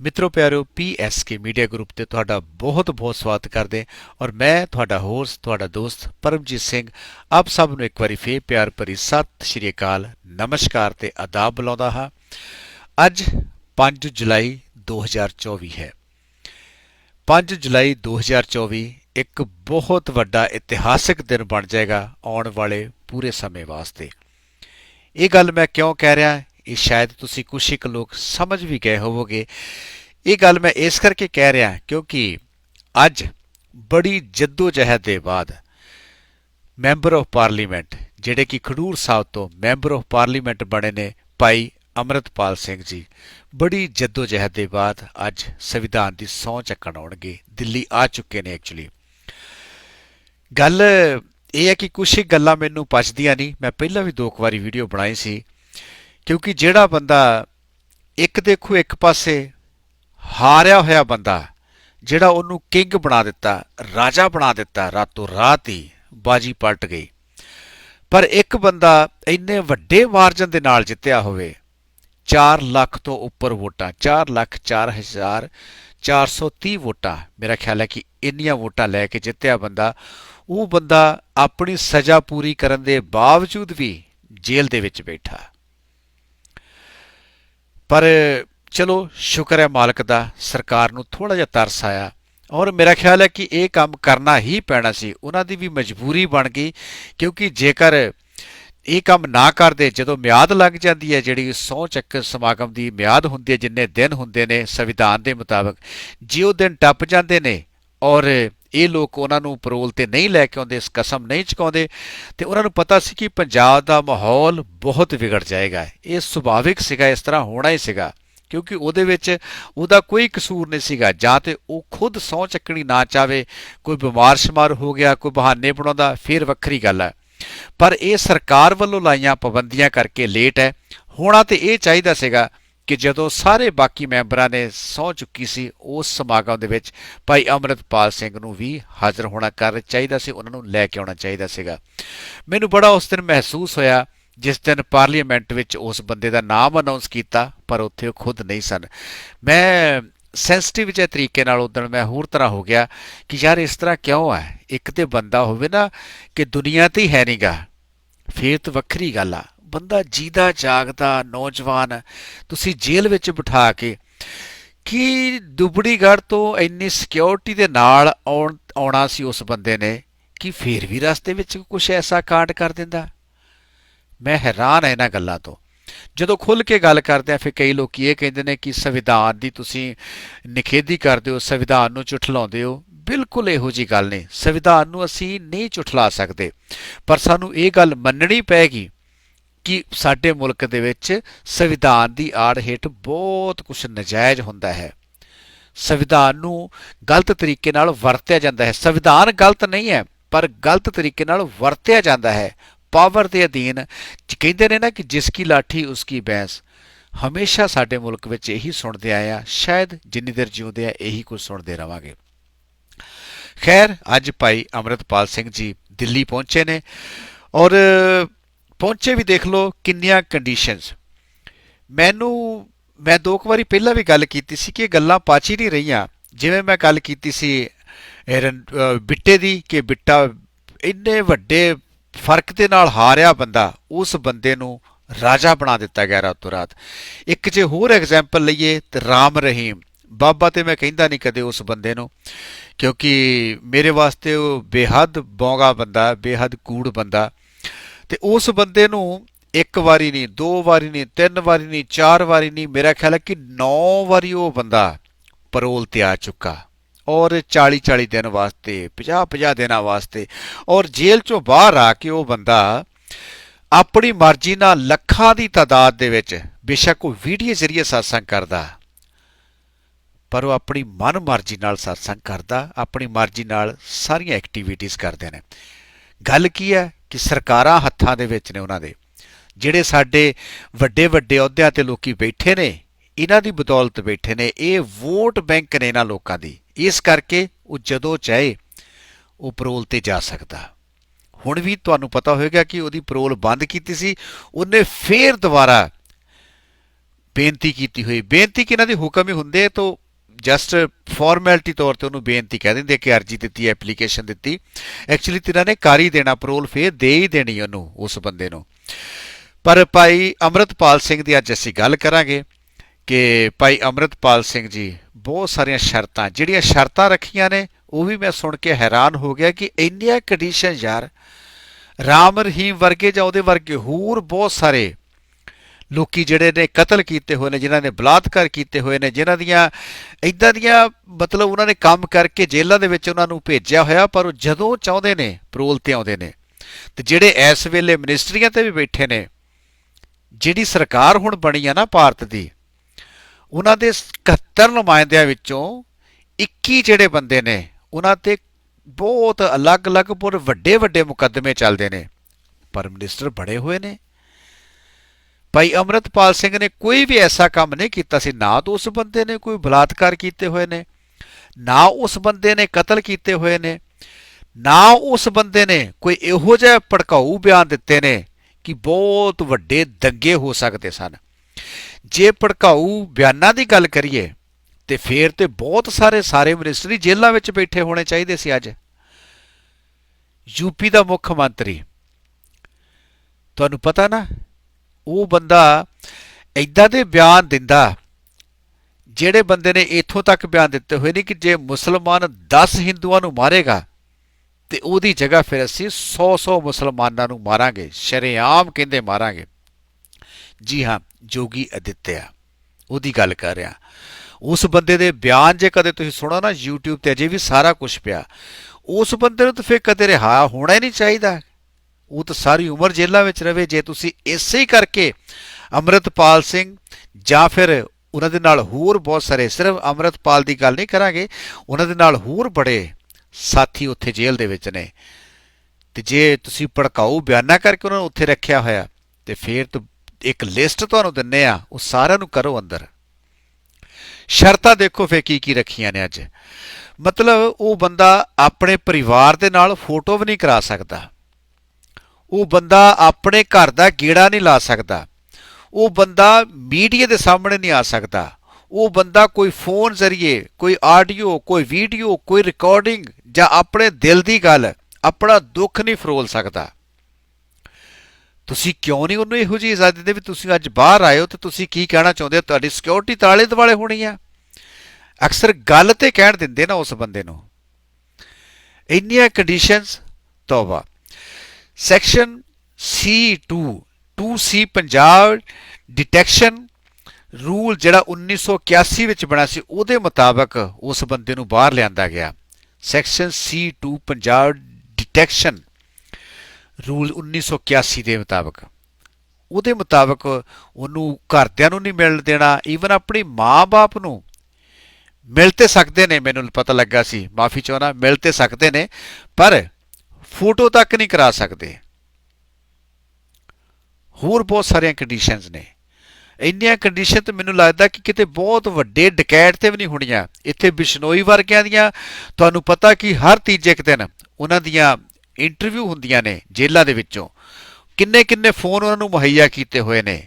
ਮਿੱਤਰੋ ਪਿਆਰਿਓ PSK media group ਤੇ ਤੁਹਾਡਾ ਬਹੁਤ-ਬਹੁਤ ਸਵਾਗਤ ਕਰਦੇ ਔਰ ਮੈਂ ਤੁਹਾਡਾ ਹੋਸਟ ਤੁਹਾਡਾ ਦੋਸਤ ਪਰਮਜੀਤ ਸਿੰਘ ਆਪ ਸਭ ਨੂੰ ਇੱਕ ਵਾਰੀ ਫੇਰ ਪਿਆਰ ਭਰੀ ਸਤਿ ਸ਼੍ਰੀ ਅਕਾਲ, ਨਮਸਕਾਰ ਤੇ ਆਦਾਬ ਬੁਲਾਉਂਦਾ ਹਾਂ। ਅੱਜ 5 ਜੁਲਾਈ 2024 ਹੈ। 5 ਜੁਲਾਈ 2024 ਇੱਕ ਬਹੁਤ ਵੱਡਾ ਇਤਿਹਾਸਿਕ ਦਿਨ ਬਣ ਜਾਏਗਾ ਆਉਣ ਵਾਲੇ ਪੂਰੇ ਸਮੇਂ ਵਾਸਤੇ। ਇਹ ਗੱਲ ਮੈਂ ਕਿਉਂ ਕਹਿ ਰਿਹਾ ਇਹ ਸ਼ਾਇਦ ਤੁਸੀਂ ਕੁਝ ਇੱਕ ਲੋਕ ਸਮਝ ਵੀ ਗਏ ਹੋਵੋਗੇ। ਇਹ ਗੱਲ ਮੈਂ ਇਸ ਕਰਕੇ ਕਹਿ ਰਿਹਾ ਕਿਉਂਕਿ ਅੱਜ ਬੜੀ ਜਹਿਦ ਦੇ ਬਾਅਦ ਮੈਂਬਰ ਆਫ ਪਾਰਲੀਮੈਂਟ, ਜਿਹੜੇ ਕਿ ਖਡੂਰ ਸਾਹਿਬ ਤੋਂ ਮੈਂਬਰ ਆਫ ਪਾਰਲੀਮੈਂਟ ਬਣੇ ਨੇ, ਭਾਈ ਅਮਰਤਪਾਲ ਸਿੰਘ ਜੀ, ਬੜੀ ਜਹਿਦ ਦੇ ਬਾਅਦ ਅੱਜ ਸੰਵਿਧਾਨ ਦੀ ਸਹੁੰ ਚੱਕਣ ਆਉਣਗੇ। ਦਿੱਲੀ ਆ ਚੁੱਕੇ ਨੇ ਐਕਚੁਅਲੀ ਗੱਲ ਇਹ ਹੈ ਕਿ ਕੁਝ ਗੱਲਾਂ ਮੈਨੂੰ ਪਛਦੀਆਂ ਨਹੀਂ। ਮੈਂ ਪਹਿਲਾਂ ਵੀ ਦੋ ਕੁ ਵਾਰੀ ਵੀਡੀਓ ਬਣਾਈ ਸੀ। ਕਿਉਂਕਿ ਜਿਹੜਾ ਬੰਦਾ ਇੱਕ ਦੇਖੋ ਇੱਕ ਪਾਸੇ ਹਾਰਿਆ ਹੋਇਆ ਬੰਦਾ, ਜਿਹੜਾ ਉਹਨੂੰ ਕਿੰਗ ਬਣਾ ਦਿੱਤਾ, ਰਾਜਾ ਬਣਾ ਦਿੱਤਾ, ਰਾਤੋਂ ਰਾਤ ਹੀ ਬਾਜੀ ਪਲਟ ਗਈ। ਪਰ ਇੱਕ ਬੰਦਾ ਇੰਨੇ ਵੱਡੇ ਮਾਰਜਨ ਦੇ ਨਾਲ ਜਿੱਤਿਆ ਹੋਵੇ 4 ਲੱਖ ਤੋਂ ਉੱਪਰ ਵੋਟਾਂ 4 ਲੱਖ 4000 430 ਵੋਟਾਂ, ਮੇਰਾ ਖਿਆਲ ਹੈ ਕਿ ਇੰਨੀਆਂ ਵੋਟਾਂ ਲੈ ਕੇ ਜਿੱਤਿਆ ਬੰਦਾ, ਉਹ ਬੰਦਾ ਆਪਣੀ ਸਜ਼ਾ ਪੂਰੀ ਕਰਨ ਦੇ ਬਾਵਜੂਦ ਵੀ ਜੇਲ੍ਹ ਦੇ ਵਿੱਚ ਬੈਠਾ। ਪਰ ਚਲੋ, ਸ਼ੁਕਰ ਹੈ ਮਾਲਕ ਦਾ ਸਰਕਾਰ ਨੂੰ ਥੋੜਾ ਜਿਹਾ ਤਰਸ ਆਇਆ। ਔਰ ਮੇਰਾ ਖਿਆਲ ਹੈ ਕਿ ਇਹ ਕੰਮ ਕਰਨਾ ਹੀ ਪੈਣਾ ਸੀ। ਉਹਨਾਂ ਦੀ ਵੀ ਮਜਬੂਰੀ ਬਣ ਗਈ, ਕਿਉਂਕਿ ਜੇਕਰ ਇਹ ਕੰਮ ਨਾ ਕਰਦੇ, ਜਦੋਂ ਮਿਆਦ ਲੱਗ ਜਾਂਦੀ ਹੈ, ਜਿਹੜੀ ਸੌ ਚੱਕਰ ਸਮਾਗਮ ਦੀ ਮਿਆਦ ਹੁੰਦੀ ਹੈ, ਜਿੰਨੇ ਦਿਨ ਹੁੰਦੇ ਨੇ ਸੰਵਿਧਾਨ ਦੇ ਮੁਤਾਬਕ, ਜੇ ਉਹ ਦਿਨ ਟੱਪ ਜਾਂਦੇ ਨੇ ਔਰ ਇਹ ਲੋਕ ਉਹਨਾਂ ਨੂੰ ਪਰੋਲ ਤੇ ਨਹੀਂ ਲੈ ਕੇ ਆਉਂਦੇ, ਇਸ ਕਸਮ ਨਹੀਂ ਚੁਕਾਉਂਦੇ ਤੇ ਉਹਨਾਂ ਨੂੰ ਪਤਾ ਸੀ ਕਿ ਪੰਜਾਬ ਦਾ ਮਾਹੌਲ ਬਹੁਤ ਵਿਗੜ ਜਾਏਗਾ। ਇਹ ਸੁਭਾਵਿਕ ਸੀਗਾ, ਇਸ ਤਰ੍ਹਾਂ ਹੋਣਾ ਹੀ ਸੀਗਾ, ਕਿਉਂਕਿ ਉਹਦੇ ਵਿੱਚ ਉਹਦਾ ਕੋਈ ਕਸੂਰ ਨਹੀਂ ਸੀਗਾ। ਜਾਂ ਤੇ ਉਹ ਖੁਦ ਸੌ ਚੱਕਣੀ ਨਾ ਚਾਵੇ ਕੋਈ ਬਿਮਾਰ ਸ਼ਮਾਰ ਹੋ ਗਿਆ, ਕੋਈ ਬਹਾਨੇ ਬਣਾਉਂਦਾ, ਫਿਰ ਵੱਖਰੀ ਗੱਲ ਹੈ। ਪਰ ਇਹ ਸਰਕਾਰ ਵੱਲੋਂ ਲਾਈਆਂ ਪਾਬੰਦੀਆਂ ਕਰਕੇ ਲੇਟ ਹੈ। ਹੋਣਾ ਤੇ ਇਹ ਚਾਹੀਦਾ ਸੀਗਾ ਕਿ ਜਦੋਂ ਸਾਰੇ ਬਾਕੀ ਮੈਂਬਰਾਂ ਨੇ ਸੌ ਚੁੱਕੀ ਸੀ, ਉਸ ਸਮਾਗਮ ਦੇ ਵਿੱਚ ਭਾਈ ਅਮਰਤਪਾਲ ਸਿੰਘ ਨੂੰ ਵੀ ਹਾਜ਼ਰ ਹੋਣਾ ਕਰ ਚਾਹੀਦਾ ਸੀ, ਉਹਨਾਂ ਨੂੰ ਲੈ ਕੇ ਆਉਣਾ ਚਾਹੀਦਾ ਸੀਗਾ। ਮੈਨੂੰ ਬੜਾ ਉਸ ਦਿਨ ਮਹਿਸੂਸ ਹੋਇਆ, ਜਿਸ ਦਿਨ ਪਾਰਲੀਮੈਂਟ ਵਿੱਚ ਉਸ ਬੰਦੇ ਦਾ ਨਾਮ ਅਨਾਉਂਸ ਕੀਤਾ, ਪਰ ਉੱਥੇ ਉਹ ਖੁਦ ਨਹੀਂ ਸਨ। ਮੈਂ ਸੈਂਸਿਟਿਵ ਜਿਹੇ ਤਰੀਕੇ ਨਾਲ ਉਦੋਂ ਮੈਂ ਹੋਰ ਤਰ੍ਹਾਂ ਹੋ ਗਿਆ ਕਿ ਯਾਰ ਇਸ ਤਰ੍ਹਾਂ ਕਿਉਂ ਹੈ ਇੱਕ ਤੇ ਬੰਦਾ ਹੋਵੇ ਨਾ ਕਿ ਦੁਨੀਆ ਤੇ ਹੀ ਹੈ ਨਹੀਂਗਾ ਫੇਰ ਤਾਂ ਵੱਖਰੀ ਗੱਲ ਆ। ਬੰਦਾ ਜੀਦਾ ਜਾਗਦਾ ਨੌਜਵਾਨ ਤੁਸੀਂ ਜੇਲ੍ਹ ਵਿੱਚ ਬਿਠਾ ਕੇ ਕੀ ਦੁਬੜੀਗੜ ਤੋਂ ਇੰਨੀ ਸਿਕਿਉਰਿਟੀ ਦੇ ਨਾਲ ਆਉਣਾ ਸੀ ਉਸ ਬੰਦੇ ਨੇ? ਕਿ ਫੇਰ ਵੀ ਰਸਤੇ ਵਿੱਚ ਕੁਝ ਐਸਾ ਕਾਂਡ ਕਰ ਦਿੰਦਾ? ਮੈਂ ਹੈਰਾਨ ਹਾਂ ਇਹਨਾਂ ਗੱਲਾਂ ਤੋਂ। ਜਦੋਂ ਖੁੱਲ ਕੇ ਗੱਲ ਕਰਦੇ ਆ, ਫਿਰ ਕਈ ਲੋਕ ਇਹ ਕਹਿੰਦੇ ਨੇ ਕਿ ਸੰਵਿਧਾਨ ਦੀ ਤੁਸੀਂ ਨਿਖੇਧੀ ਕਰਦੇ ਹੋ, ਸੰਵਿਧਾਨ ਨੂੰ ਝੁਠਲਾਉਂਦੇ ਹੋ। ਬਿਲਕੁਲ ਇਹੋ ਜੀ ਗੱਲ ਨਹੀਂ। ਸੰਵਿਧਾਨ ਨੂੰ ਅਸੀਂ ਨਹੀਂ ਝੁਠਲਾ ਸਕਦੇ। ਪਰ ਸਾਨੂੰ ਇਹ ਗੱਲ ਮੰਨਣੀ ਪੈਗੀ ਕਿ ਸਾਡੇ ਮੁਲਕ ਦੇ ਵਿੱਚ ਸੰਵਿਧਾਨ ਦੀ ਆੜ ਹੇਠ ਬਹੁਤ ਕੁਝ ਨਜਾਇਜ਼ ਹੁੰਦਾ ਹੈ। ਸੰਵਿਧਾਨ ਨੂੰ ਗਲਤ ਤਰੀਕੇ ਨਾਲ ਵਰਤਿਆ ਜਾਂਦਾ ਹੈ। ਸੰਵਿਧਾਨ ਗਲਤ ਨਹੀਂ ਹੈ, ਪਰ ਗਲਤ ਤਰੀਕੇ ਨਾਲ ਵਰਤਿਆ ਜਾਂਦਾ ਹੈ। ਪਾਵਰ ਦੇ ਅਧੀਨ ਕਹਿੰਦੇ ਨੇ ਨਾ ਕਿ ਜਿਸ ਕੀ ਲਾਠੀ ਉਸ ਕੀ ਬੈਂਸ। ਹਮੇਸ਼ਾ ਸਾਡੇ ਮੁਲਕ ਵਿੱਚ ਇਹੀ ਸੁਣਦੇ ਆਏ ਆ। ਸ਼ਾਇਦ ਜਿੰਨੀ ਦੇਰ ਜਿਉਂਦੇ ਆ ਇਹੀ ਕੁਝ ਸੁਣਦੇ ਰਵਾਂਗੇ। ਖੈਰ, ਅੱਜ ਭਾਈ ਅਮਰਤਪਾਲ ਸਿੰਘ ਜੀ ਦਿੱਲੀ ਪਹੁੰਚੇ ਨੇ ਔਰ ਪਹੁੰਚੇ ਵੀ ਦੇਖ ਲਓ ਕਿੰਨੀਆਂ ਕੰਡੀਸ਼ਨਸ ਮੈਨੂੰ, ਮੈਂ ਦੋ ਕੁ ਵਾਰੀ ਪਹਿਲਾਂ ਵੀ ਗੱਲ ਕੀਤੀ ਸੀ ਕਿ ਇਹ ਗੱਲਾਂ ਪਾਚੀ ਨਹੀਂ ਰਹੀਆਂ। ਜਿਵੇਂ ਮੈਂ ਗੱਲ ਕੀਤੀ ਸੀ ਬਿੱਟੇ ਦੀ ਕਿ ਬਿੱਟਾ ਇੰਨੇ ਵੱਡੇ ਫ਼ਰਕ ਦੇ ਨਾਲ ਹਾਰਿਆ ਬੰਦਾ, ਉਸ ਬੰਦੇ ਨੂੰ ਰਾਜਾ ਬਣਾ ਦਿੱਤਾ ਗਿਆ ਰਾਤੋਂ ਰਾਤ। ਇੱਕ ਜੇ ਹੋਰ ਐਗਜ਼ਾਮਪਲ ਲਈਏ ਤੇ ਰਾਮ ਰਹੀਮ। ਬਾਬਾ ਤੇ ਮੈਂ ਕਹਿੰਦਾ ਨਹੀਂ ਕਦੇ ਉਸ ਬੰਦੇ ਨੂੰ, ਕਿਉਂਕਿ ਮੇਰੇ ਵਾਸਤੇ ਉਹ ਬੇਹੱਦ ਬੌਂਗਾ ਬੰਦਾ, ਬੇਹੱਦ ਕੂੜ ਬੰਦਾ। ਤੇ ਉਸ ਬੰਦੇ ਨੂੰ ਇੱਕ ਵਾਰੀ ਨਹੀਂ, ਦੋ ਵਾਰੀ ਨਹੀਂ, ਤਿੰਨ ਵਾਰੀ ਨਹੀਂ, ਚਾਰ ਵਾਰੀ ਨਹੀਂ, ਮੇਰਾ ਖਿਆਲ ਹੈ ਕਿ 9 ਵਾਰੀ ਉਹ ਬੰਦਾ ਪਰੋਲ ਤੇ ਆ ਚੁੱਕਾ। ਔਰ 40 40 ਦਿਨ ਵਾਸਤੇ 50 50 ਦਿਨਾਂ ਵਾਸਤੇ, ਔਰ ਜੇਲ੍ਹ ਚੋਂ ਬਾਹਰ ਆ ਕੇ ਉਹ ਬੰਦਾ ਆਪਣੀ ਮਰਜ਼ੀ ਨਾਲ ਲੱਖਾਂ ਦੀ ਤਾਦਾਦ ਦੇ ਵਿੱਚ ਬੇਸ਼ੱਕ ਉਹ ਵੀਡੀਓ ਜ਼ਰੀਏ satsang ਕਰਦਾ। ਪਰ ਉਹ ਆਪਣੀ ਮਨ ਮਰਜ਼ੀ ਨਾਲ satsang ਕਰਦਾ, ਆਪਣੀ ਮਰਜ਼ੀ ਨਾਲ ਸਾਰੀਆਂ ਐਕਟੀਵਿਟੀਆਂ ਕਰਦੇ ਨੇ। ਗੱਲ ਕੀ ਹੈ ਕਿ ਸਰਕਾਰਾਂ ਹੱਥਾਂ ਦੇ ਵਿੱਚ ਨੇ ਉਹਨਾਂ ਦੇ। ਜਿਹੜੇ ਸਾਡੇ ਵੱਡੇ ਵੱਡੇ ਅਹੁਦਿਆਂ ਤੇ ਲੋਕੀ ਬੈਠੇ ਨੇ, ਇਹਨਾਂ ਦੀ ਬਦੌਲਤ ਬੈਠੇ ਨੇ, ਇਹ ਵੋਟ ਬੈਂਕ ਨੇ ਇਹਨਾਂ ਲੋਕਾਂ ਦੀ। ਇਸ ਕਰਕੇ ਉਹ ਜਦੋਂ ਚਾਹੇ ਉਹ ਪਰੋਲ ਤੇ ਜਾ ਸਕਦਾ। ਹੁਣ ਵੀ ਤੁਹਾਨੂੰ ਪਤਾ ਹੋਵੇਗਾ ਕਿ ਉਹਦੀ ਪਰੋਲ ਬੰਦ ਕੀਤੀ ਸੀ, ਉਹਨੇ ਫੇਰ ਦੁਬਾਰਾ ਬੇਨਤੀ ਕੀਤੀ ਹੋਈ। ਬੇਨਤੀ ਕਿ ਇਹਨਾਂ ਦੇ ਹੁਕਮ ਹੀ ਹੁੰਦੇ ਤਾਂ ਜਸਟ ਫਾਰਮੈਲਿਟੀ ਤੌਰ ਤੇ ਉਹਨੂੰ ਬੇਨਤੀ ਕਹਿ ਦਿੰਦੇ ਕਿ ਅਰਜੀ ਦਿੱਤੀ ਐਪਲੀਕੇਸ਼ਨ ਦਿੱਤੀ। ਐਕਚੁਅਲੀ ਤਿਨਾਂ ਨੇ ਕਰ ਹੀ ਦੇਣਾ ਪਰੋਲ ਫੇਰ ਦੇ ਹੀ ਦੇਣੀ ਉਹਨੂੰ, ਉਸ ਬੰਦੇ ਨੂੰ। ਪਰ ਭਾਈ ਅਮਰਤਪਾਲ ਸਿੰਘ ਦੀ ਅੱਜ ਅਸੀਂ ਗੱਲ ਕਰਾਂਗੇ ਕਿ ਭਾਈ ਅਮਰਤਪਾਲ ਸਿੰਘ ਜੀ, ਬਹੁਤ ਸਾਰੀਆਂ ਸ਼ਰਤਾਂ, ਜਿਹੜੀਆਂ ਸ਼ਰਤਾਂ ਰੱਖੀਆਂ ਨੇ, ਉਹ ਵੀ ਮੈਂ ਸੁਣ ਕੇ ਹੈਰਾਨ ਹੋ ਗਿਆ ਕਿ ਇੰਨੀਆਂ ਕੰਡੀਸ਼ਨ ਯਾਰ, ਰਾਮ ਰਹੀਮ ਵਰਗੇ ਜਾਂ ਉਹਦੇ ਵਰਗੇ ਹੋਰ ਬਹੁਤ ਸਾਰੇ ਲੋਕੀ ਜਿਹੜੇ ਨੇ ਕਤਲ ਕੀਤੇ ਹੋਏ ਨੇ, ਜਿਨ੍ਹਾਂ ਨੇ ਬਲਾਤਕਾਰ ਕੀਤੇ ਹੋਏ ਨੇ, ਜਿਨ੍ਹਾਂ ਦੀਆਂ ਇਦਾਂ ਦੀਆਂ ਮਤਲਬ ਉਹਨਾਂ ਨੇ ਕੰਮ ਕਰਕੇ ਜੇਲ੍ਹਾਂ ਦੇ ਵਿੱਚ ਉਹਨਾਂ ਨੂੰ ਭੇਜਿਆ ਹੋਇਆ, ਪਰ ਉਹ ਜਦੋਂ ਚਾਹੁੰਦੇ ਨੇ ਪਰੋਲ ਤੇ ਆਉਂਦੇ ਨੇ। ਤੇ ਜਿਹੜੇ ਇਸ ਵੇਲੇ ਮਿਨਿਸਟਰੀਆਂ ਤੇ ਵੀ ਬੈਠੇ ਨੇ, ਜਿਹੜੀ ਸਰਕਾਰ ਹੁਣ ਬਣੀ ਆ ਨਾ ਭਾਰਤ ਦੀ, ਉਹਨਾਂ ਦੇ 71 ਨੁਮਾਇੰਦਿਆਂ ਵਿੱਚੋਂ 21 ਜਿਹੜੇ ਬੰਦੇ ਨੇ, ਉਹਨਾਂ ਤੇ ਬਹੁਤ ਅਲੱਗ-ਅਲੱਗ ਪਰ ਵੱਡੇ ਵੱਡੇ ਮੁਕੱਦਮੇ ਚੱਲਦੇ ਨੇ। ਪਰ ਮਿਨਿਸਟਰ ਬੜੇ ਹੋਏ ਨੇ। ਭਾਈ ਅਮਰਤਪਾਲ ਸਿੰਘ ਨੇ ਕੋਈ ਵੀ ਐਸਾ ਕੰਮ ਨਹੀਂ ਕੀਤਾ ਸੀ, ਨਾ ਤਾਂ ਉਸ ਬੰਦੇ ਨੇ ਕੋਈ ਬਲਾਤਕਾਰ ਕੀਤੇ ਹੋਏ ਨੇ, ਨਾ ਉਸ ਬੰਦੇ ਨੇ ਕਤਲ ਕੀਤੇ ਹੋਏ ਨੇ, ਨਾ ਉਸ ਬੰਦੇ ਨੇ ਕੋਈ ਇਹੋ ਜਿਹਾ ਭੜਕਾਊ ਬਿਆਨ ਦਿੱਤੇ ਨੇ ਕਿ ਬਹੁਤ ਵੱਡੇ ਦੰਗੇ ਹੋ ਸਕਦੇ ਸਨ। ਜੇ ਭੜਕਾਊ ਬਿਆਨਾਂ ਦੀ ਗੱਲ ਕਰੀਏ, ਤੇ ਫੇਰ ਤੇ ਬਹੁਤ ਸਾਰੇ ਸਾਰੇ ਮਿਨਿਸਟਰੀ ਜੇਲ੍ਹਾਂ ਵਿੱਚ ਬੈਠੇ ਹੋਣੇ ਚਾਹੀਦੇ ਸੀ ਅੱਜ। ਯੂਪੀ ਦਾ ਮੁੱਖ ਮੰਤਰੀ, ਤੁਹਾਨੂੰ ਪਤਾ ਨਾ ਉਹ ਬੰਦਾ ਐਦਾਂ ਦੇ ਬਿਆਨ ਦਿੰਦਾ, ਜਿਹੜੇ ਬੰਦੇ ਨੇ ਇੱਥੋਂ ਤੱਕ ਬਿਆਨ ਦਿੱਤੇ ਹੋਏ ਨੇ ਕਿ ਜੇ ਮੁਸਲਮਾਨ 10 ਹਿੰਦੂਆਂ ਨੂੰ ਮਾਰੇਗਾ, ਤੇ ਉਹਦੀ ਜਗ੍ਹਾ ਫਿਰ ਅਸੀਂ 100-100 ਮੁਸਲਮਾਨਾਂ ਨੂੰ ਮਾਰਾਂਗੇ, ਸ਼ਰੇਆਮ ਕਹਿੰਦੇ ਮਾਰਾਂਗੇ। ਜੀ ਹਾਂ, ਜੋਗੀ ਅਦਿੱਤਿਆ, ਉਹਦੀ ਗੱਲ ਕਰ ਰਿਹਾ। ਉਸ ਬੰਦੇ ਦੇ ਬਿਆਨ ਜੇ ਕਦੇ ਤੁਸੀਂ ਸੁਣੋ ਨਾ, YouTube ਤੇ ਅਜੇ ਵੀ ਸਾਰਾ ਕੁਝ ਪਿਆ। ਉਸ ਬੰਦੇ ਨੂੰ ਤਾਂ ਫਿਰ ਕਦੇ ਰਿਹਾ ਹੋਣਾ ਹੀ ਨਹੀਂ ਚਾਹੀਦਾ। ਉਹ ਤਾਂ ਸਾਰੀ ਉਮਰ ਜੇਲ੍ਹਾਂ ਵਿੱਚ ਰਵੇ। ਜੇ ਤੁਸੀਂ ਇਸੇ ਹੀ ਕਰਕੇ ਅਮਰਤਪਾਲ ਸਿੰਘ ਜਾਂ ਫਿਰ ਉਹਨਾਂ ਦੇ ਨਾਲ ਹੋਰ ਬਹੁਤ ਸਾਰੇ, ਸਿਰਫ ਅਮਰਤਪਾਲ ਦੀ ਗੱਲ ਨਹੀਂ ਕਰਾਂਗੇ, ਉਹਨਾਂ ਦੇ ਨਾਲ ਹੋਰ ਬੜੇ ਸਾਥੀ ਉੱਥੇ ਜੇਲ੍ਹ ਦੇ ਵਿੱਚ ਨੇ। ਤੇ ਜੇ ਤੁਸੀਂ ਭੜਕਾਊ ਬਿਆਨਾ ਕਰਕੇ ਉਹਨਾਂ ਨੂੰ ਉੱਥੇ ਰੱਖਿਆ ਹੋਇਆ, ਤੇ ਫਿਰ ਤਾਂ ਇੱਕ ਲਿਸਟ ਤੁਹਾਨੂੰ ਦਿੰਨੇ ਆ, ਉਹ ਸਾਰਿਆਂ ਨੂੰ ਕਰੋ ਅੰਦਰ। ਸ਼ਰਤਾਂ ਦੇਖੋ ਫੇ ਕੀ ਕੀ ਰੱਖੀਆਂ ਨੇ ਅੱਜ। ਮਤਲਬ ਉਹ ਬੰਦਾ ਆਪਣੇ ਪਰਿਵਾਰ ਦੇ ਨਾਲ ਫੋਟੋ ਵੀ ਨਹੀਂ ਕਰਾ ਸਕਦਾ। ਉਹ ਬੰਦਾ ਆਪਣੇ ਘਰ ਦਾ ਗੇੜਾ ਨਹੀਂ ਲਾ ਸਕਦਾ। ਉਹ ਬੰਦਾ ਮੀਡੀਆ ਦੇ ਸਾਹਮਣੇ ਨਹੀਂ ਆ ਸਕਦਾ। ਉਹ ਬੰਦਾ ਕੋਈ ਫੋਨ ਜ਼ਰੀਏ, ਕੋਈ ਆਡੀਓ, ਕੋਈ ਵੀਡੀਓ, ਕੋਈ ਰਿਕਾਰਡਿੰਗ ਜਾਂ ਆਪਣੇ ਦਿਲ ਦੀ ਗੱਲ, ਆਪਣਾ ਦੁੱਖ ਨਹੀਂ ਫਰੋਲ ਸਕਦਾ। ਤੁਸੀਂ ਕਿਉਂ ਨਹੀਂ ਉਹਨੂੰ ਇਹੋ ਜਿਹੀ ਇਜਾਜ਼ਤ ਦੇ ਵੀ ਤੁਸੀਂ ਅੱਜ ਬਾਹਰ ਆਏ ਹੋ ਤੇ ਤੁਸੀਂ ਕੀ ਕਹਿਣਾ ਚਾਹੁੰਦੇ ਹੋ? ਤੁਹਾਡੀ ਸਿਕਿਉਰਿਟੀ ਤਾਲੇ ਦੁਆਲੇ ਹੋਣੀ ਆ। ਅਕਸਰ ਗੱਲ ਤੇ ਕਹਿਣ ਦਿੰਦੇ ਨਾ ਉਸ ਬੰਦੇ ਨੂੰ। ਇੰਨੀਆਂ ਕੰਡੀਸ਼ਨਸ ਤੋਬਾ। Section C2 2C Punjab detection rule ਜਿਹੜਾ 1981 ਵਿੱਚ ਬਣਾ ਸੀ, ਉਹਦੇ ਮੁਤਾਬਕ ਉਸ ਬੰਦੇ ਨੂੰ ਬਾਹਰ ਲਿਆਂਦਾ ਗਿਆ। Section C2 Punjab detection rule 1981 ਦੇ ਮੁਤਾਬਕ। ਉਹਦੇ ਮੁਤਾਬਕ ਉਹਨੂੰ ਘਰਦਿਆਂ ਨੂੰ ਨਹੀਂ ਮਿਲਣ ਦੇਣਾ ਈਵਨ ਆਪਣੀ ਮਾਂ-ਬਾਪ ਨੂੰ ਮਿਲ ਤੇ ਸਕਦੇ ਨੇ, ਮੈਨੂੰ ਪਤਾ ਲੱਗਾ ਸੀ, ਮਾਫੀ ਚਾਹਣਾ ਮਿਲ ਤੇ ਸਕਦੇ ਨੇ, ਪਰ ਫੋਟੋ ਤੱਕ ਨਹੀਂ ਕਰਾ ਸਕਦੇ। ਹੋਰ ਬਹੁਤ ਸਾਰੀਆਂ ਕੰਡੀਸ਼ਨਸ ਨੇ। ਇੰਨੀਆਂ ਕੰਡੀਸ਼ਨ ਤੇ ਮੈਨੂੰ ਲੱਗਦਾ ਕਿ ਕਿਤੇ ਬਹੁਤ ਵੱਡੇ ਡਕੈਟ ਤੇ ਵੀ ਨਹੀਂ ਹੋਣੀਆਂ। ਇੱਥੇ ਬਿਸ਼ਨੋਈ ਵਰਗਿਆਂ ਦੀਆਂ, ਤੁਹਾਨੂੰ ਪਤਾ ਕਿ ਹਰ ਤੀਜੇ ਇੱਕ ਦਿਨ ਉਹਨਾਂ ਦੀਆਂ ਇੰਟਰਵਿਊ ਹੁੰਦੀਆਂ ਨੇ ਜੇਲ੍ਹਾਂ ਦੇ ਵਿੱਚੋਂ। ਕਿੰਨੇ ਕਿੰਨੇ ਫੋਨ ਉਹਨਾਂ ਨੂੰ ਮੁਹੱਈਆ ਕੀਤੇ ਹੋਏ ਨੇ।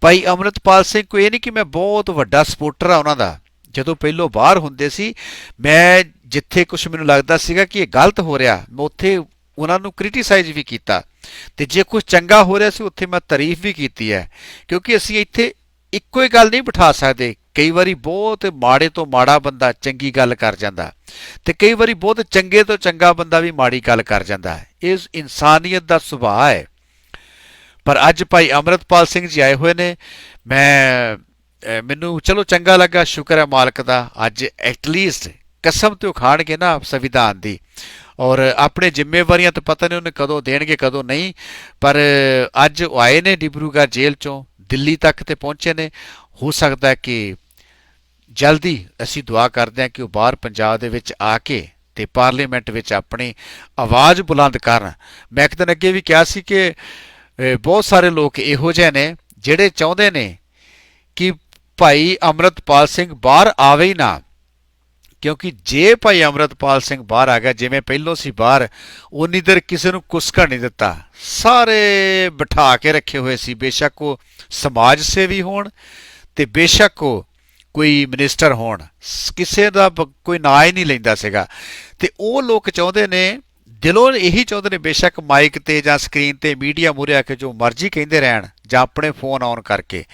ਭਾਈ ਅਮਰਤਪਾਲ ਸਿੰਘ, ਕੋਈ ਨਹੀਂ ਕਿ ਮੈਂ ਬਹੁਤ ਵੱਡਾ ਸਪੋਰਟਰ ਆ ਉਹਨਾਂ ਦਾ। ਜਦੋਂ ਪਹਿਲੋਂ ਬਾਹਰ ਹੁੰਦੇ ਸੀ, ਮੈਂ ਜਿੱਥੇ ਕੁਝ ਮੈਨੂੰ ਲੱਗਦਾ ਸੀਗਾ ਕਿ ਇਹ ਗਲਤ ਹੋ ਰਿਹਾ, ਮੈਂ ਉੱਥੇ ਉਹਨਾਂ ਨੂੰ ਕ੍ਰਿਟਿਸਾਈਜ਼ ਵੀ ਕੀਤਾ। ਤੇ ਜੇ ਕੁਝ ਚੰਗਾ ਹੋ ਰਿਹਾ ਸੀ, ਉੱਥੇ ਮੈਂ ਤਾਰੀਫ ਵੀ ਕੀਤੀ ਹੈ। ਕਿਉਂਕਿ ਅਸੀਂ ਇੱਥੇ ਇੱਕੋ ਹੀ ਗੱਲ ਨਹੀਂ ਬਿਠਾ ਸਕਦੇ। ਕਈ ਵਾਰੀ ਬਹੁਤ ਮਾੜੇ ਤੋਂ ਮਾੜਾ ਬੰਦਾ ਚੰਗੀ ਗੱਲ ਕਰ ਜਾਂਦਾ ਤੇ ਕਈ ਵਾਰੀ ਬਹੁਤ ਚੰਗੇ ਤੋਂ ਚੰਗਾ ਬੰਦਾ ਵੀ ਮਾੜੀ ਗੱਲ ਕਰ ਜਾਂਦਾ ਹੈ। ਇਹ ਇਨਸਾਨੀਅਤ ਦਾ ਸੁਭਾਅ ਹੈ। ਪਰ ਅੱਜ ਭਾਈ ਅਮਰਤਪਾਲ ਸਿੰਘ ਜੀ ਆਏ ਹੋਏ ਨੇ। ਮੈਂ ਮੈਨੂੰ ਚਲੋ ਚੰਗਾ ਲੱਗਾ, ਸ਼ੁਕਰ ਹੈ ਮਾਲਕ ਦਾ। ਅੱਜ ਐਟਲੀਸਟ ਕਸਮ ਤੇ ਖਾਣਗੇ ਨਾ ਸੰਵਿਧਾਨ ਦੀ। ਔਰ ਆਪਣੇ ਜ਼ਿੰਮੇਵਾਰੀਆਂ ਤਾਂ ਪਤਾ ਨਹੀਂ ਉਹਨੇ ਕਦੋਂ ਦੇਣਗੇ, ਕਦੋਂ ਨਹੀਂ, ਪਰ ਅੱਜ ਉਹ ਆਏ ਨੇ ਡਿਬਰੂਗੜ੍ਹ ਜੇਲ੍ਹ ਚੋਂ, ਦਿੱਲੀ ਤੱਕ ਤੇ ਪਹੁੰਚੇ ਨੇ। ਹੋ ਸਕਦਾ ਕਿ ਜਲਦੀ ਅਸੀਂ ਦੁਆ ਕਰਦੇ ਹਾਂ ਕਿ ਉਹ ਬਾਹਰ ਪੰਜਾਬ ਦੇ ਵਿੱਚ ਆ ਕੇ ਤੇ ਪਾਰਲੀਮੈਂਟ ਵਿੱਚ ਆਪਣੀ ਆਵਾਜ਼ ਬੁਲੰਦ ਕਰਨ। ਮੈਂ ਇੱਕ ਦਿਨ ਅੱਗੇ ਵੀ ਕਿਹਾ ਸੀ ਕਿ ਬਹੁਤ ਸਾਰੇ ਲੋਕ ਇਹੋ ਜਿਹੇ ਨੇ ਜਿਹੜੇ ਚਾਹੁੰਦੇ ਨੇ ਕਿ ਭਾਈ ਅਮਰਤਪਾਲ ਸਿੰਘ ਬਾਹਰ ਆਵੇ ਹੀ ਨਾ। ਕਿਉਂਕਿ ਜੇ ਭਾਈ ਅਮਰਤਪਾਲ ਸਿੰਘ ਬਾਹਰ ਆ ਗਿਆ, ਜਿਵੇਂ ਪਹਿਲੋਂ ਸੀ ਬਾਹਰ ਉਨੀ ਦੇਰ ਕਿਸੇ ਨੂੰ ਕੁਸਕਾ ਨਹੀਂ ਦਿੱਤਾ। ਸਾਰੇ ਬਿਠਾ ਕੇ ਰੱਖੇ ਹੋਏ ਸੀ। ਬੇਸ਼ੱਕ ਉਹ ਸਮਾਜ ਸੇਵੀ ਹੋਣ ਤੇ ਬੇਸ਼ੱਕ ਉਹ ਕੋਈ ਮਿਨਿਸਟਰ ਹੋਣ। ਕਿਸੇ ਦਾ ਬ- ਕੋਈ ਨਾਂ ਹੀ ਨਹੀਂ ਲੈਂਦਾ ਸੀਗਾ। ਤੇ ਉਹ ਲੋਕ ਚਾਹੁੰਦੇ ਨੇ, ਦਿਲੋਂ ਇਹੀ ਚਾਹੁੰਦੇ ਨੇ ਬੇਸ਼ੱਕ ਮਾਈਕ ਤੇ ਜਾਂ ਸਕਰੀਨ ਤੇ ਮੀਡੀਆ ਮੂਹਰੇ ਆ ਕੇ ਜੋ ਮਰਜ਼ੀ ਕਹਿੰਦੇ ਰਹਿਣ ਜਾਂ ਆਪਣੇ ਫੋਨ ਆਨ ਕਰਕੇ।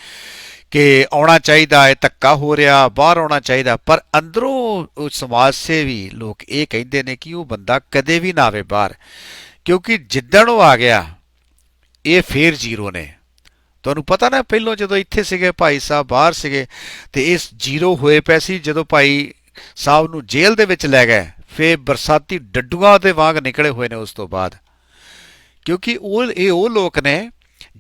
ਕਿ ਆਉਣਾ ਚਾਹੀਦਾ ਹੈ, ਧੱਕਾ ਹੋ ਰਿਹਾ, ਬਾਹਰ ਆਉਣਾ ਚਾਹੀਦਾ, ਪਰ ਅੰਦਰੋਂ ਸਮਾਜ ਸੇਵੀ ਲੋਕ ਇਹ ਕਹਿੰਦੇ ਨੇ ਕਿ ਉਹ ਬੰਦਾ ਕਦੇ ਵੀ ਨਾ ਆਵੇ ਬਾਹਰ, ਕਿਉਂਕਿ ਜਿੱਦਣ ਉਹ ਆ ਗਿਆ, ਇਹ ਫੇਰ ਜ਼ੀਰੋ ਨੇ। ਤੁਹਾਨੂੰ ਪਤਾ ਨਾ, ਪਹਿਲੋਂ ਜਦੋਂ ਇੱਥੇ ਸੀਗੇ, ਭਾਈ ਸਾਹਿਬ ਬਾਹਰ ਸੀਗੇ, ਤੇ ਇਸ ਜ਼ੀਰੋ ਹੋਏ ਪਏ ਸੀ, ਜਦੋਂ ਭਾਈ ਸਾਹਿਬ ਨੂੰ ਜੇਲ੍ਹ ਦੇ ਵਿੱਚ ਲੈ ਗਏ, ਫੇਰ ਬਰਸਾਤੀ ਡੱਡੂਆਂ ਦੇ ਵਾਂਗ ਨਿਕਲੇ ਹੋਏ ਨੇ ਉਸ ਤੋਂ ਬਾਅਦ। ਕਿਉਂਕਿ ਉਹ, ਇਹ ਉਹ ਲੋਕ ਨੇ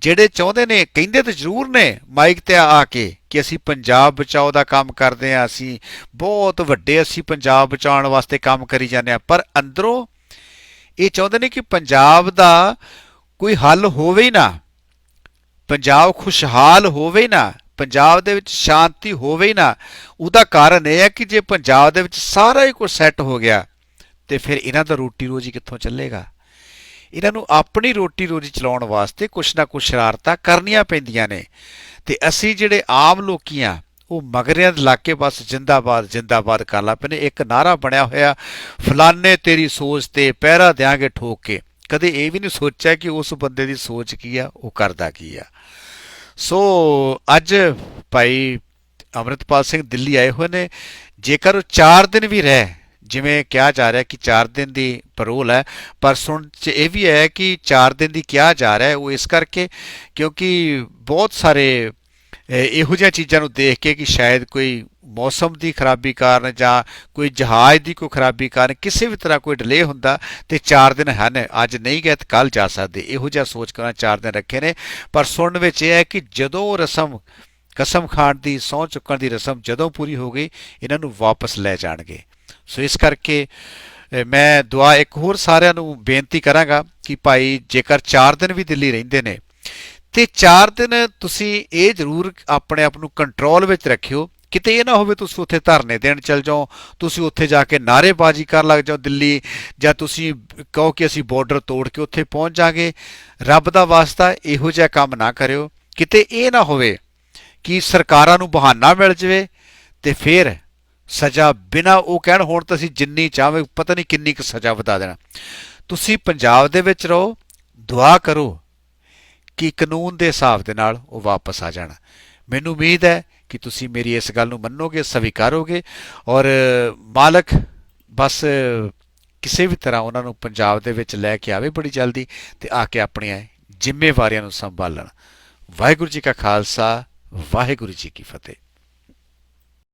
ਜਿਹੜੇ ਚਾਹੁੰਦੇ ਨੇ, ਕਹਿੰਦੇ ਤਾਂ ਜ਼ਰੂਰ ਨੇ, ਮਾਈਕ ਤੇ ਆ ਕੇ, ਕਿ ਅਸੀਂ ਪੰਜਾਬ ਬਚਾਓ ਦਾ ਕੰਮ ਕਰਦੇ ਆ ਅਸੀਂ ਬਹੁਤ ਵੱਡੇ ਅਸੀਂ ਪੰਜਾਬ ਬਚਾਉਣ ਵਾਸਤੇ ਕੰਮ ਕਰੀ ਜਾਂਦੇ ਆ ਪਰ ਅੰਦਰੋਂ ਇਹ ਚਾਹੁੰਦੇ ਨੇ ਕਿ ਪੰਜਾਬ ਦਾ ਕੋਈ ਹੱਲ ਹੋਵੇ ਹੀ ਨਾ, ਪੰਜਾਬ ਖੁਸ਼ਹਾਲ ਹੋਵੇ ਹੀ ਨਾ, ਪੰਜਾਬ ਦੇ ਵਿੱਚ ਸ਼ਾਂਤੀ ਹੋਵੇ ਹੀ ਨਾ, ਉਹਦਾ ਕਾਰਨ ਇਹ ਹੈ ਕਿ ਜੇ ਪੰਜਾਬ ਦੇ ਵਿੱਚ ਸਾਰਾ ਹੀ ਕੁਝ ਸੈੱਟ ਹੋ ਗਿਆ, ਤੇ ਫਿਰ ਇਹਨਾਂ ਦਾ ਰੋਟੀ ਰੋਜੀ ਕਿੱਥੋਂ ਚੱਲੇਗਾ? ਇਹਨਾਂ ਨੂੰ ਆਪਣੀ ਰੋਟੀ ਰੋਜੀ ਚਲਾਉਣ ਵਾਸਤੇ ਕੁਛ ਨਾ ਕੁਛ ਸ਼ਰਾਰਤਾਂ ਕਰਨੀਆਂ ਪੈਂਦੀਆਂ ਨੇ। ਤੇ ਅਸੀਂ ਜਿਹੜੇ ਆਮ ਲੋਕੀ ਆ, ਉਹ ਮਗਰਿਆਂ ਦੇ ਇਲਾਕੇ ਬਸ ਜਿੰਦਾਬਾਦ ਜਿੰਦਾਬਾਦ ਕਰ ਲਾ ਪਏ ਇੱਕ ਨਾਰਾ ਬਣਿਆ ਹੋਇਆ ਫਲਾਨੇ ਤੇਰੀ ਸੋਚ ਤੇ ਪਹਿਰਾ ਦਿਆਂਗੇ ਠੋਕ ਕੇ। ਕਦੇ ਇਹ ਵੀ ਨਹੀਂ ਸੋਚਿਆ ਕਿ ਉਸ ਬੰਦੇ ਦੀ ਸੋਚ ਕੀ ਆ, ਉਹ ਕਰਦਾ ਕੀ ਆ। ਸੋ ਅੱਜ ਭਾਈ ਅਮਰਿਤਪਾਲ ਸਿੰਘ ਦਿੱਲੀ ਆਏ ਹੋਏ ਨੇ। ਜੇਕਰ ਉਹ 4 ਦਿਨ ਵੀ ਰਹਿ ਜਿਵੇਂ ਕਿਹਾ ਜਾ ਰਿਹਾ ਕਿ 4 ਦਿਨ ਦੀ ਪਰੋਲ ਹੈ, ਪਰ ਸੁਣ ਚ ਇਹ ਵੀ ਹੈ ਕਿ 4 ਦਿਨ ਦੀ ਕਿਹਾ ਜਾ ਰਿਹਾ ਹੈ, ਉਹ ਇਸ ਕਰਕੇ ਕਿਉਂਕਿ ਬਹੁਤ ਸਾਰੇ, ਇਹੋ ਜਿਹੀਆਂ ਚੀਜ਼ਾਂ ਨੂੰ ਦੇਖ ਕੇ ਕਿ ਸ਼ਾਇਦ ਕੋਈ ਮੌਸਮ ਦੀ ਖਰਾਬੀ ਕਾਰਨ ਜਾਂ ਕੋਈ ਜਹਾਜ਼ ਦੀ ਕੋਈ ਖਰਾਬੀ ਕਾਰਨ ਕਿਸੇ ਵੀ ਤਰ੍ਹਾਂ ਕੋਈ ਡਿਲੇ ਹੁੰਦਾ ਤੇ 4 ਦਿਨ ਹਨ। ਅੱਜ ਨਹੀਂ ਗਏ ਤਾਂ ਕੱਲ ਜਾ ਸਕਦੇ। ਇਹੋ ਜਿਹਾ ਸੋਚ ਕੇ ਉਹਨਾਂ 4 ਦਿਨ ਰੱਖੇ ਨੇ। ਪਰ ਸੁਣਨ ਵਿੱਚ ਇਹ ਹੈ ਕਿ ਜਦੋਂ ਰਸਮ, ਕਸਮ ਖਾਣ ਦੀ, ਸਹੁੰ ਚੁੱਕਣ ਦੀ ਰਸਮ ਜਦੋਂ ਪੂਰੀ ਹੋ ਗਈ, ਇਹਨਾਂ ਨੂੰ ਵਾਪਸ ਲੈ ਜਾਣਗੇ। ਸੋ ਇਸ ਕਰਕੇ ਮੈਂ ਦੁਆ ਇੱਕ ਹੋਰ ਸਾਰਿਆਂ ਨੂੰ ਬੇਨਤੀ ਕਰਾਂਗਾ ਕਿ ਭਾਈ ਜੇਕਰ 4 ਦਿਨ ਵੀ ਦਿੱਲੀ ਰਹਿੰਦੇ ਨੇ, ਤੇ 4 ਦਿਨ ਤੁਸੀਂ ਇਹ ਜ਼ਰੂਰ ਆਪਣੇ ਆਪ ਨੂੰ ਕੰਟਰੋਲ ਵਿੱਚ ਰੱਖਿਓ। ਕਿਤੇ ਇਹ ਨਾ ਹੋਵੇ ਤੁਸੀਂ ਉੱਥੇ ਧਰਨੇ ਦੇਣ ਚਲ ਜਾਓ, ਤੁਸੀਂ ਉੱਥੇ ਜਾ ਕੇ ਨਾਅਰੇਬਾਜ਼ੀ ਕਰਨ ਲੱਗ ਜਾਓ ਦਿੱਲੀ, ਜਾਂ ਤੁਸੀਂ ਕਹੋ ਕਿ ਅਸੀਂ ਬਾਰਡਰ ਤੋੜ ਕੇ ਉੱਥੇ ਪਹੁੰਚ ਜਾਾਂਗੇ। ਰੱਬ ਦਾ ਵਾਸਤਾ ਇਹੋ ਜਿਹਾ ਕੰਮ ਨਾ ਕਰਿਓ। ਕਿਤੇ ਇਹ ਨਾ ਹੋਵੇ ਕਿ ਸਰਕਾਰਾਂ ਨੂੰ ਬਹਾਨਾ ਮਿਲ ਜਾਵੇ, ਤੇ ਫਿਰ ਸਜ਼ਾ ਬਿਨਾ ਉਹ ਕਹਿਣ, ਹੁਣ ਤਾਂ ਅਸੀਂ ਜਿੰਨੀ ਚਾਹਵੇ ਪਤਾ ਨਹੀਂ ਕਿੰਨੀ ਕੁ ਸਜ਼ਾ ਵਧਾ ਦੇਣਾ। ਤੁਸੀਂ ਪੰਜਾਬ ਦੇ ਵਿੱਚ ਰਹੋ, ਦੁਆ ਕਰੋ ਕਿ ਕਾਨੂੰਨ ਦੇ ਹਿਸਾਬ ਦੇ ਨਾਲ ਉਹ ਵਾਪਸ ਆ ਜਾਣ। ਮੈਨੂੰ ਉਮੀਦ ਹੈ ਕਿ ਤੁਸੀਂ ਮੇਰੀ ਇਸ ਗੱਲ ਨੂੰ ਮੰਨੋਗੇ, ਸਵੀਕਾਰੋਗੇ ਔਰ ਮਾਲਕ ਬਸ ਕਿਸੇ ਵੀ ਤਰ੍ਹਾਂ ਉਹਨਾਂ ਨੂੰ ਪੰਜਾਬ ਦੇ ਵਿੱਚ ਲੈ ਕੇ ਆਵੇ ਬੜੀ ਜਲਦੀ ਤੇ ਆ ਕੇ ਆਪਣੀਆਂ ਜ਼ਿੰਮੇਵਾਰੀਆਂ ਨੂੰ ਸੰਭਾਲਣ। ਵਾਹਿਗੁਰੂ ਜੀ ਕਾ ਖਾਲਸਾ, ਵਾਹਿਗੁਰੂ ਜੀ ਕੀ ਫਤਿਹ।